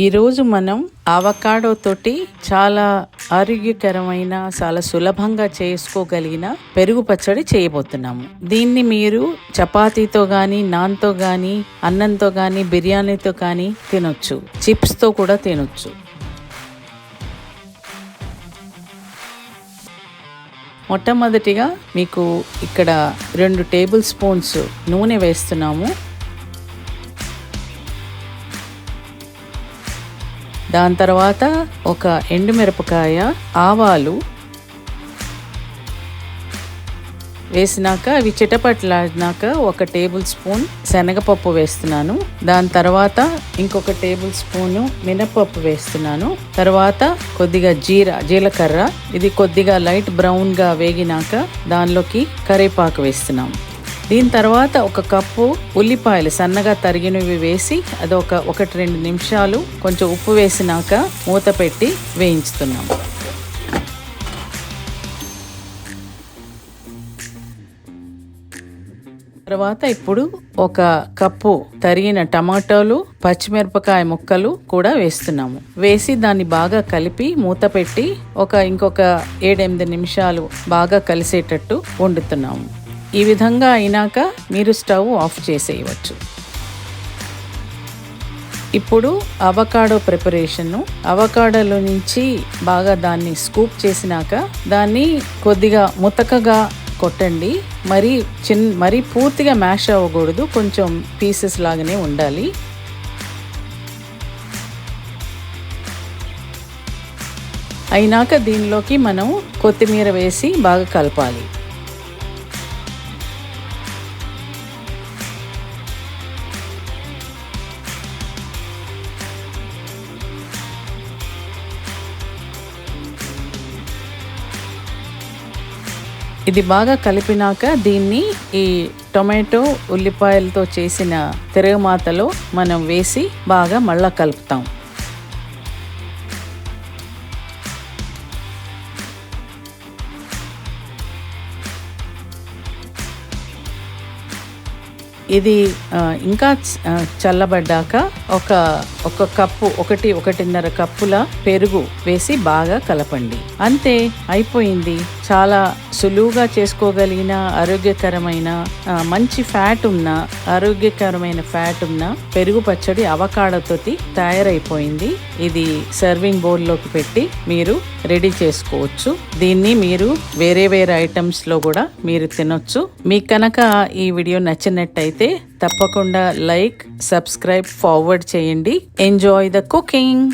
ఈరోజు మనం ఆవకాడోతోటి చాలా ఆరోగ్యకరమైన చాలా సులభంగా చేసుకోగలిగిన పెరుగు పచ్చడి చేయబోతున్నాము. దీన్ని మీరు చపాతీతో కానీ నాన్తో కానీ అన్నంతో కానీ బిర్యానీతో కానీ తినొచ్చు. చిప్స్తో కూడా తినొచ్చు. మొట్టమొదటిగా మీకు ఇక్కడ రెండు టేబుల్ స్పూన్స్ నూనె వేస్తున్నాము. దాని తర్వాత ఒక ఎండుమిరపకాయ ఆవాలు వేసినాక అవి చిటపట్లాడినాక ఒక టేబుల్ స్పూన్ శనగపప్పు వేస్తున్నాను. దాని తర్వాత ఇంకొక టేబుల్ స్పూను మినపప్పు వేస్తున్నాను. తర్వాత కొద్దిగా జీర జీలకర్ర. ఇది కొద్దిగా లైట్ బ్రౌన్గా వేగినాక దానిలోకి కరివేపాకు వేస్తున్నాం. దీని తర్వాత ఒక కప్పు ఉల్లిపాయలు సన్నగా తరిగినవి వేసి అదొక ఒకటి రెండు నిమిషాలు కొంచెం ఉప్పు వేసినాక మూత పెట్టి వేయించుతున్నాం తర్వాత ఇప్పుడు ఒక కప్పు తరిగిన టమాటోలు పచ్చిమిరపకాయ ముక్కలు కూడా వేస్తున్నాము. వేసి దాన్ని బాగా కలిపి మూత పెట్టి ఒక ఇంకొక ఏడెనిమిది నిమిషాలు బాగా కలిసేటట్టు వండుతున్నాము. ఈ విధంగా అయినాక మీరు స్టవ్ ఆఫ్ చేసేయవచ్చు. ఇప్పుడు అవకాడో ప్రిపరేషన్ను అవకాడోలో నుంచి బాగా దాన్ని స్కూప్ చేసినాక దాన్ని కొద్దిగా ముతకగా కొట్టండి. మరి చిన్ మరీ పూర్తిగా మ్యాష్ అవ్వకూడదు కొంచెం పీసెస్ లాగానే ఉండాలి. అయినాక దీనిలోకి మనం కొత్తిమీర వేసి బాగా కలపాలి. ఇది బాగా కలిపినాక దీన్ని ఈ టొమాటో ఉల్లిపాయలతో చేసిన తిరగమాతలో మనం వేసి బాగా మళ్ళా కలుపుతాం. ఇది ఇంకా చల్లబడ్డాక ఒక ఒక కప్పు ఒకటి ఒకటిన్నర కప్పుల పెరుగు వేసి బాగా కలపండి. అంతే అయిపోయింది. చాలా సులువుగా చేసుకోగలిగిన ఆరోగ్యకరమైన మంచి ఫ్యాట్ ఉన్న ఆరోగ్యకరమైన ఫ్యాట్ ఉన్న పెరుగు పచ్చడి అవకాడతో తయారైపోయింది. ఇది సర్వింగ్ బౌల్లోకి పెట్టి మీరు రెడీ చేసుకోవచ్చు. దీన్ని మీరు వేరే వేరే ఐటమ్స్లో కూడా మీరు తినొచ్చు. మీకు కనుక ఈ వీడియో నచ్చినట్టయితే తప్పకుండా లైక్ సబ్స్క్రైబ్ ఫార్వర్డ్ చేయండి. Enjoy the cooking